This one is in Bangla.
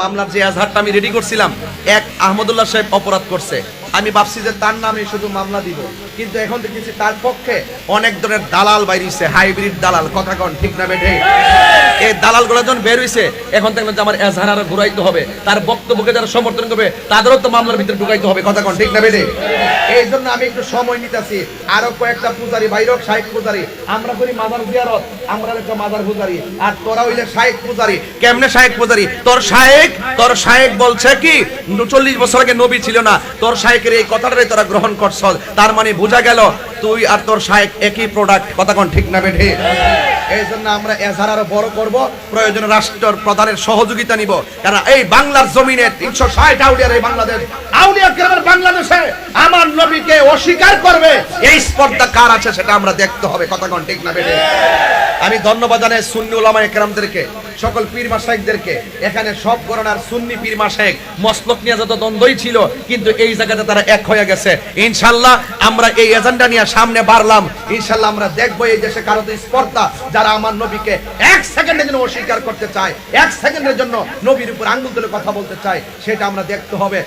মামলার যে এজাহারটা আমি রেডি করছিলাম, এক আহমদুল্লাহ সাহেব অপরাধ করছে। আমি ভাবছি যে তার নামে শুধু মামলা দিব। কিন্তু এখন দেখেছি তার পক্ষে অনেক ধরনের দালাল বাইরিছে হাইব্রিড দালাল, কথা কন, ঠিক না বেঠে? এই দালালগুলো যখন বের হইছে, এখন দেখবেন যে আমার এজাহার আরও ঘুরাইতে হবে, তার বক্তব্যকে যারা সমর্থন করবে, তাদেরও তো মামলার ভিতরে ঢুকাইতে হবে, কথা কন, ঠিক না বেঠে? এই জন্য আমি একটু সময় নিতেছি। আরও কয়েকটা পূজারি বাইরক শাহেক পূজারি। আমরা করি মাদার জিয়ারত, আমরা একটা মাদার পূজারি। আর তোরা হইলে শাহেক পূজারি। কেমনে শাহেক পূজারি? তোর শাহেক তোর শাহেক বলছে কি চল্লিশ বছর আগে নবী ছিল না। তোর শাহেকের এই কথাটাই তোরা গ্রহণ করছ। তার মানে বোঝা গেল, তুই আর তোর শাহেক একই প্রোডাক্ট কথা কোন ঠিক না বেঠে? এই জন্য আমরা এজাহার আরও বড় করব। প্রয়োজন রাষ্ট্র প্রধানের সহযোগিতা নিব। কারণ এই বাংলার জমিনে তিনশো ষাট আউলিয়ার এই বাংলাদেশ। আউলিয়া গ্রামের বাংলাদেশে আমার নবীকে অস্বীকার করবে। এই স্পর্ধা কার আছে সেটা আমরা দেখতে হবে। কথা কোন ঠিক না বেঠে? আমি ধন্যবাদ জানাই সুন্নি ওলামা একরামদেরকে সকল পীর মাসাইকদেরকে এখানে সব গণনার সুন্নি পীর মাসাইক মসলক নিয়ে যত দ্বন্দ্বই ছিল, কিন্তু এই জায়গাতে তারা এক হয়ে গেছে। ইনশাল্লাহ আমরা এই এজেন্ডা নিয়ে সামনে বাড়লাম। ইনশাল্লাহ আমরা দেখব এই দেশে কারও তো স্পর্ধা যারা আমার নবীকে এক সেকেন্ডের জন্য অস্বীকার করতে চায়, এক সেকেন্ডের জন্য নবীর উপর আঙ্গুল তুলে কথা বলতে চায়, সেটা আমরা দেখতে হবে।